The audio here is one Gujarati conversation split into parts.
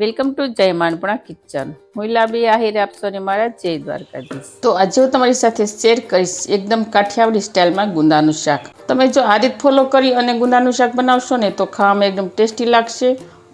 વેલકમ ટુ જય માનપણા કિચન. હું લાંબી આહિર આપશો ને મારા જય દ્વારકાધીશ. તો આજે હું તમારી સાથે શેર કરીશ એકદમ કાઠિયાવાડી સ્ટાઇલમાં ગુંદાનું શાક. તમે જો આ રીત ફોલો કરી અને ગુંદાનું શાક બનાવશો ને તો ખાવામાં એકદમ ટેસ્ટી લાગશે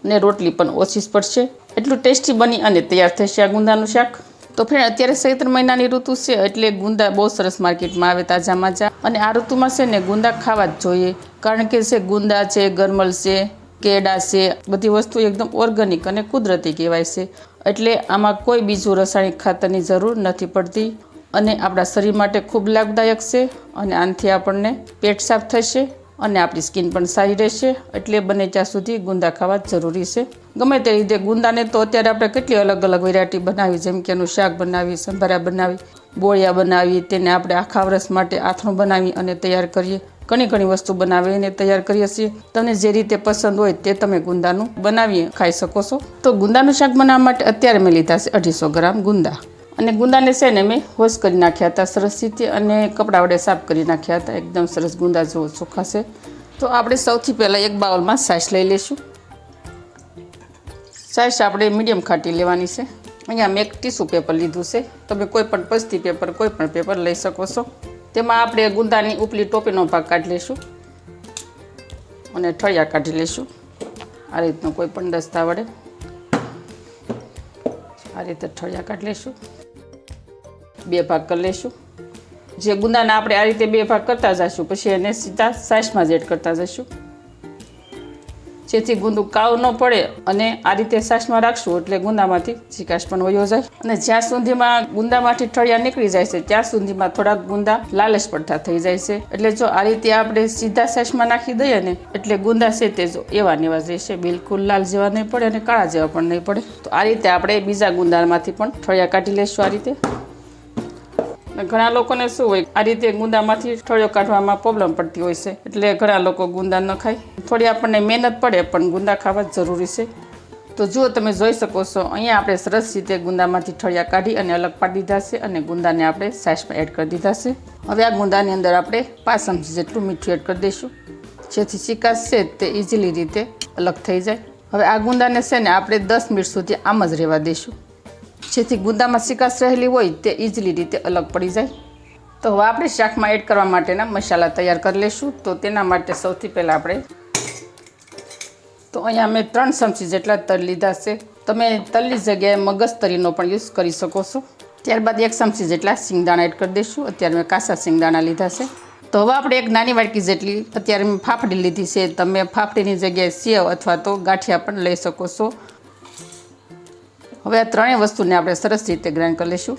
અને રોટલી પણ ઓછી પડશે. એટલું ટેસ્ટી બની અને તૈયાર થશે આ ગુંદાનું શાક. તો ફ્રેન્ડ અત્યારે ચૈત્ર મહિનાની ઋતુ છે એટલે ગુંદા બહુ સરસ માર્કેટમાં આવે તાજા માજા. અને આ ઋતુમાં છે ને ગુંદા ખાવા જ જોઈએ. કારણ કે છે ગુંદા છે, ગરમલ છે કેળા છે, બધી વસ્તુ એકદમ ઓર્ગેનિક અને કુદરતી કહેવાય છે. એટલે આમાં કોઈ બીજું રાસાયણિક ખાતરની જરૂર નથી પડતી અને આપણા શરીર માટે ખૂબ લાભદાયક છે અને આનાથી આપણને પેટ સાફ થશે અને આપણી સ્કિન પણ સારી રહેશે. એટલે બને ત્યાં સુધી ગુંદા ખાવા જરૂરી છે. ગમે તે રીતે ગુંદાને તો અત્યારે આપણે કેટલી અલગ અલગ વેરાયટી બનાવી, જેમ કે એનું શાક બનાવી, સંભારા બનાવી બોળિયા બનાવી તેને આપણે આખા વર્ષ માટે આથણું બનાવી અને તૈયાર કરીએ. ઘણી ઘણી વસ્તુ બનાવીને તૈયાર કરીએ છીએ. તમને જે રીતે પસંદ હોય તે તમે ગુંદાનું બનાવી ખાઈ શકો છો. તો ગુંદાનું શાક બનાવવા માટે અત્યારે મેં લીધા છે અઢીસો ગ્રામ ગુંદા. અને ગુંદાને છે ને મેં હોશ કરી નાખ્યા હતા, સરસ રીતે અને કપડા વડે સાફ કરી નાખ્યા હતા. એકદમ સરસ ગુંદા જેવો છે. તો આપણે સૌથી પહેલાં એક બાઉલમાં સાસ લઈ લઈશું. સાસ આપણે મીડિયમ ખાટી લેવાની છે. અહીંયા મેં એક ટીશ્યુ પેપર લીધું છે. તમે કોઈ પણ પસ્તી પેપર, કોઈ પણ પેપર લઈ શકો છો. તેમાં આપણે ગુંદાની ઉપલી ટોપીનો ભાગ કાઢી લઈશું અને ઠળિયા કાઢી લઈશું. આ રીતનો કોઈ પણ દસ્તા વડે. આ રીતે ઠળિયા કાઢી લઈશું. બે ભાગ કરી લઈશું. જે ગુંદાના આપણે આ રીતે બે ભાગ કરતા જઈશું, પછી એને સીધા સાઈસમાં જ એડ કરતા જઈશું. જેથી ગુંદું કાવ ન પડે અને આ રીતે સાસમાં રાખશું એટલે ગુંદામાંથી ચીકાશ પણ વયો જાય. અને જ્યાં સુધીમાં ગુંદામાંથી ઠળિયા નીકળી જાય છે, ત્યાં સુધીમાં થોડાક ગુંદા લાલચ પડતા થઈ જાય છે. એટલે જો આ રીતે આપણે સીધા સાસમાં નાખી દઈએ ને, એટલે ગુંદા છે તે જો એવા ને એવા રહેશે. બિલકુલ લાલ જેવા નહીં પડે અને કાળા જેવા પણ નહીં પડે. તો આ રીતે આપણે બીજા ગુંદામાંથી પણ ઠળિયા કાઢી લઈશું આ રીતે. ઘણા લોકોને શું હોય, આ રીતે ગુંદામાંથી ઠળિયો કાઢવામાં પ્રોબ્લેમ પડતી હોય છે. એટલે ઘણા લોકો ગુંદા ન ખાય. થોડી આપણને મહેનત પડે, પણ ગુંદા ખાવા જરૂરી છે. તો જુઓ તમે જોઈ શકો છો, અહીંયા આપણે સરસ રીતે ગુંદામાંથી ઠળિયા કાઢી અને અલગ પાડી દીધા છે અને ગુંદાને આપણે સાઇઝમાં એડ કરી દીધા છે. હવે આ ગુંદાની અંદર આપણે પાંચ ચમચી જેટલું મીઠું એડ કરી દઈશું. જેથી ચિકાસ છે તે ઇઝીલી રીતે અલગ થઈ જાય. હવે આ ગુંદાને છે ને આપણે દસ મિનિટ સુધી આમ જ રહેવા દઈશું. જેથી ગુંદામાં સિકાસ રહેલી હોય તે ઇઝીલી રીતે અલગ પડી જાય. તો હવે આપણે શાકમાં એડ કરવા માટેના મસાલા તૈયાર કરી લઈશું તો તેના માટે સૌથી પહેલાં આપણે તો અહીંયા મેં ત્રણ ચમચી જેટલા તલ લીધા છે. તમે તલની જગ્યાએ મગજ તરીનો પણ યુઝ કરી શકો છો. ત્યારબાદ એક ચમચી જેટલા સિંગદાણા એડ કરી દઈશું. અત્યારે મેં કાસા સિંગદાણા લીધા છે. તો હવે આપણે એક નાની વાટકી જેટલી અત્યારે મેં ફાફડી લીધી છે. તમે ફાફડીની જગ્યાએ સેવ અથવા તો ગાંઠિયા પણ લઈ શકો છો. હવે આ ત્રણેય વસ્તુને આપણે સરસ રીતે ગ્રાઇન્ડ કરી લઈશું.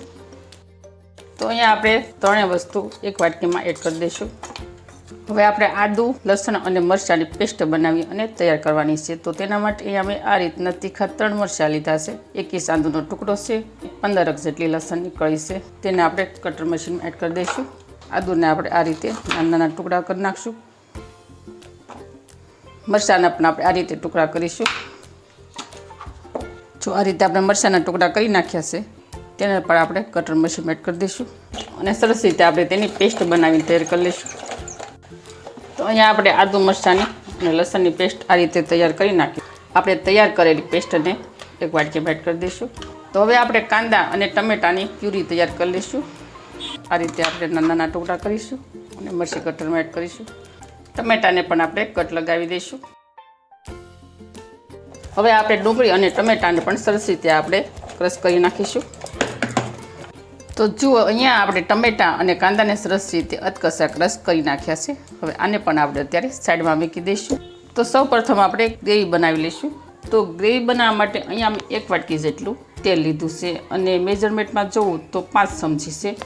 તો અહીંયા આપણે ત્રણેય વસ્તુ એક વાટકીમાં એડ કરી દઈશું. હવે આપણે આદું, લસણ અને મરચાંની પેસ્ટ બનાવી અને તૈયાર કરવાની છે. તો તેના માટે અહીંયા અમે આ રીતના તીખા ત્રણ મરચાં લીધા છે. એક ઇંચ આદુનો ટુકડો છે પંદરક જેટલી લસણની કળી છે. તેને આપણે કટર મશીનમાં એડ કરી દઈશું. આદુને આપણે આ રીતે નાના નાના ટુકડા કરી નાખશું. મરચાંના પણ આપણે આ રીતે ટુકડા કરીશું. જો આ રીતે આપણે મરચાંના ટુકડા કરી નાખ્યા છે, તેને પણ આપણે કટર મશીન એડ કરી દઈશું. અને સરસ રીતે આપણે તેની પેસ્ટ બનાવીને તૈયાર કરી લઈશું. તો અહીંયા આપણે આદુ મરચાંની અને લસણની પેસ્ટ આ રીતે તૈયાર કરી નાખી. આપણે તૈયાર કરેલી પેસ્ટને એક વાટકીમાં એડ કરી દઈશું. તો હવે આપણે કાંદા અને ટમેટાની પ્યુરી તૈયાર કરી લઈશું. આ રીતે આપણે નાના નાના ટુકડા કરીશું અને મરચી કટરમાં એડ કરીશું. ટમેટાને પણ આપણે કટ લગાવી દઈશું. હવે આપણે ડુંગળી અને ટમેટાને પણ સરસ રીતે આપણે ક્રશ કરી નાખીશું. તો જુઓ, અહીંયા આપણે ટમેટા અને કાંદાને સરસ રીતે અતકસા ક્રશ કરી નાખ્યા છે. હવે આને પણ આપણે અત્યારે સાઈડમાં મૂકી દઈશું. તો સૌ પ્રથમ આપણે ગ્રેવી બનાવી લઈશું. તો ગ્રેવી બનાવવા માટે અહીંયા અમે એક વાટકી જેટલું તેલ લીધું છે અને મેજરમેન્ટમાં જોવું તો પાંચ ચમચી છે.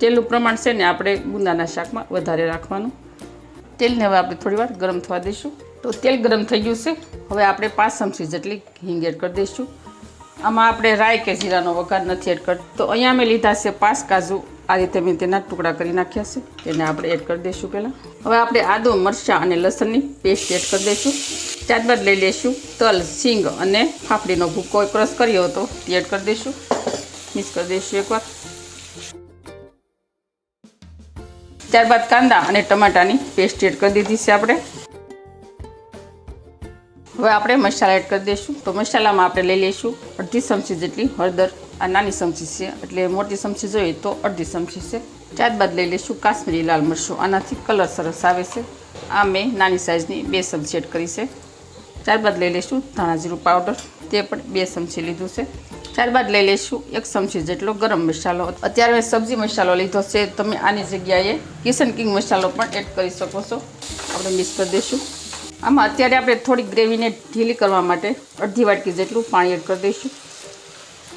તેલનું પ્રમાણ છે ને આપણે ગુંદાના શાકમાં વધારે રાખવાનું. તેલને હવે આપણે થોડી વાર ગરમ થવા દઈશું. તો તેલ ગરમ થઈ ગયું છે. હવે આપણે પાંચ ચમચી જેટલી હિંગ એડ કરી દઈશું. આમાં આપણે રાઈ કે જીરાનો વઘાર નથી એડ કરતો તો અહીંયા મેં લીધા છે પાંચ કાજુ. આ રીતે મેં તેના ટુકડા કરી નાખ્યા છે. તેને આપણે એડ કરી દઈશું પહેલાં. હવે આપણે આદુ, મરચાં અને લસણની પેસ્ટ એડ કરી દઈશું. ત્યારબાદ લઈ લઈશું તલ, સિંગ અને ફાફડીનો ભૂકો. ક્રશ કર્યો હતો તે એડ કરી દઈશું. મિક્સ કરી દઈશું એકવાર. ત્યારબાદ કાંદા અને ટમાટાની પેસ્ટ એડ કરી દીધી છે આપણે. હવે આપણે મસાલા એડ કરી દઈશું. તો મસાલામાં આપણે લઈ લઈશું અડધી ચમચી જેટલી હળદર. આ નાની ચમચી છે, એટલે મોટી ચમચી જોઈએ તો અડધી ચમચી છે. ત્યારબાદ લઈ લઈશું કાશ્મીરી લાલ મરચું. આનાથી કલર સરસ આવે છે. આ મેં નાની સાઇઝની બે ચમચી એડ કરી છે. ત્યારબાદ લઈ લઈશું ધાણા જીરું પાવડર. તે પણ બે ચમચી લીધું છે. ત્યારબાદ લઈ લઈશું એક ચમચી જેટલો ગરમ મસાલો. અત્યારે મેં સબ્જી મસાલો લીધો છે. તમે આની જગ્યાએ કિચન કિંગ મસાલો પણ એડ કરી શકો છો. આપણે મિક્સ કરી દઈશું. આમાં અત્યારે આપણે થોડી ગ્રેવીને ઢીલી કરવા માટે અડધી વાટકી જેટલું પાણી એડ કરી દઈશું.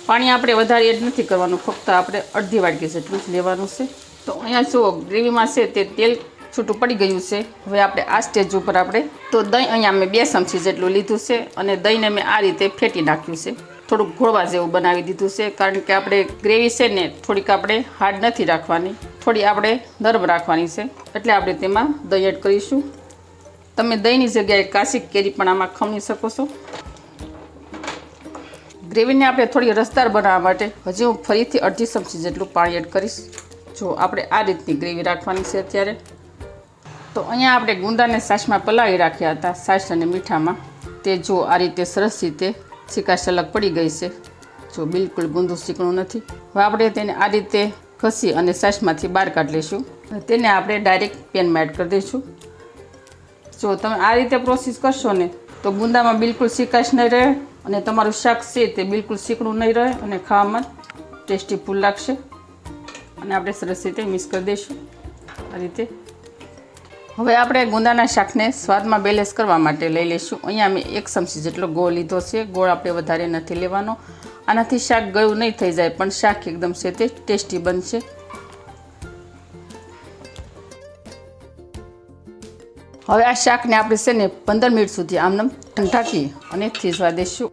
પાણી આપણે વધારે એડ નથી કરવાનું, ફક્ત આપણે અડધી વાટકી જેટલું જ લેવાનું છે. તો અહીંયા જુઓ, ગ્રેવીમાં છે તે તેલ છૂટું પડી ગયું છે. હવે આપણે આ સ્ટેજ ઉપર આપણે, તો દહીં અહીંયા મેં બે ચમચી જેટલું લીધું છે અને દહીંને મેં આ રીતે ફેટી નાખ્યું છે. થોડુંક ઘોળવા જેવું બનાવી દીધું છે, કારણ કે આપણે ગ્રેવી છે ને થોડીક આપણે હાર્ડ નથી રાખવાની. થોડી આપણે નરમ રાખવાની છે, એટલે આપણે તેમાં દહીં એડ કરીશું. તમે દહીંની જગ્યાએ કાશી કેરી પણ આમાં ખમણી શકો છો. ગ્રેવીને આપણે થોડી રસદાર બનાવવા માટે હજી હું ફરીથી અડધી ચમચી જેટલું પાણી એડ કરીશ. જો આપણે આ રીતની ગ્રેવી રાખવાની છે અત્યારે. તો અહીંયા આપણે ગુંદાને સાસમાં પલાળી રાખ્યા હતા, સાસ અને મીઠામાં. તે જો આ રીતે સરસ રીતે ચીકાશ અલગ પડી ગઈ છે. જો બિલકુલ ગુંદું ચીકણું નથી. હવે આપણે તેને આ રીતે ઘસી અને સાસમાંથી બહાર કાઢી લઈશું. તેને આપણે ડાયરેક્ટ પેનમાં એડ કરી દઈશું. જો તમે આ રીતે પ્રોસેસ કરશો ને, તો ગુંદામાં બિલકુલ શીકાશ નહીં રહે અને તમારું શાક છે તે બિલકુલ ચીકણું નહીં રહે અને ખાવામાં ટેસ્ટી ફૂલ લાગશે. અને આપણે સરસ રીતે મિક્સ કરી દઈશું આ રીતે. હવે આપણે ગુંદાના શાકને સ્વાદમાં બેલેન્સ કરવા માટે લઈ લઈશું. અહીંયા મેં એક ચમચી જેટલો ગોળ લીધો છે. ગોળ આપણે વધારે નથી લેવાનો. આનાથી શાક ગયું નહીં થઈ જાય, પણ શાક એકદમ છે તે ટેસ્ટી બનશે. હવે આ શાકને આપણે છે ને પંદર મિનિટ સુધી આમને ઠંઠાકી અને થીજવા દઈશું.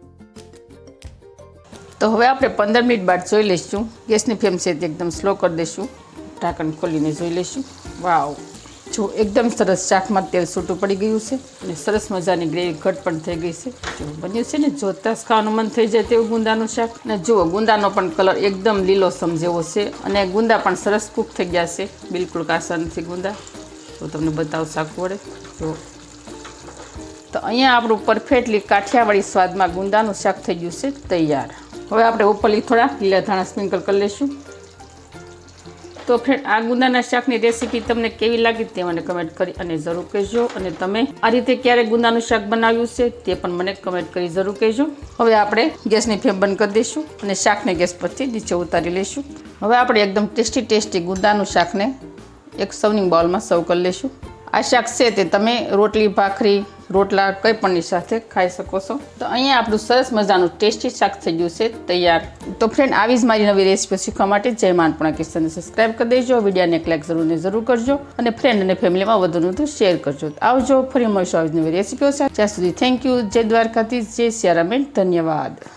તો હવે આપણે પંદર મિનિટ બાદ જોઈ લઈશું. ગેસની ફ્લેમ છે તે એકદમ સ્લો કરી દઈશું. ઢાંકણ ખોલીને જોઈ લઈશું. વાવ. જો એકદમ સરસ શાકમાં તેલ છૂટું પડી ગયું છે અને સરસ મજાની ગ્રેવી ઘટ પણ થઈ ગઈ છે. જો બન્યું છે ને જોતા જ ખાવાનું મન થઈ જાય તેવું ગુંદાનું શાક. અને જુઓ ગુંદાનો પણ કલર એકદમ લીલો સમજેવો છે અને ગુંદા પણ સરસ કૂક થઈ ગયા છે. બિલકુલ કાસા નથી ગુંદા. તો તમને બતાવું શાક વડે જો. તો અહીંયા આપણું પરફેક્ટલી કાઠિયાવાડી સ્વાદમાં ગુંદાનું શાક થઈ ગયું છે, તૈયાર. હવે આપણે ઉપરથી થોડા લીલા ધાણા સ્પ્રિંકલ કરી લઈશું. તો ફ્રેન્ડ આ ગુંદાના શાકની રેસીપી તમને કેવી લાગી તે મને કમેન્ટ કરી અને જરૂર કહેજો. અને તમે આ રીતે ક્યારે ગુંદાનું શાક બનાવ્યું છે તે પણ મને કમેન્ટ કરી જરૂર કહેજો. હવે આપણે ગેસની ફ્લેમ બંધ કરી દઈશું અને શાકને ગેસ પરથી નીચે ઉતારી લઈશું. હવે આપણે એકદમ ટેસ્ટી ટેસ્ટી ગુંદાનું શાકને એક સૌની બાઉલમાં સર્વ કરી લઈશું આ શાક છે તે તમે રોટલી, ભાખરી, રોટલા કંઈ પણની સાથે ખાઈ શકો છો. તો અહીંયા આપણું સરસ મજાનું ટેસ્ટી શાક થઈ ગયું છે, તૈયાર. તો ફ્રેન્ડ આવી જ મારી નવી રેસીપી શીખવા માટે જય માનપણા કિશનને સબસ્ક્રાઈબ કરી દેજો, વિડીયોને એક લાઈક જરૂર જરૂર કરજો અને ફ્રેન્ડ અને ફેમિલીમાં વધુ વધુ શેર કરજો. આવજો, ફરી મળીશું આવી નવી રેસીપીઓ સાથે જ્યાં સુધી થેન્ક યુ જય દ્વારકાથી જય સિયારામેન, ધન્યવાદ.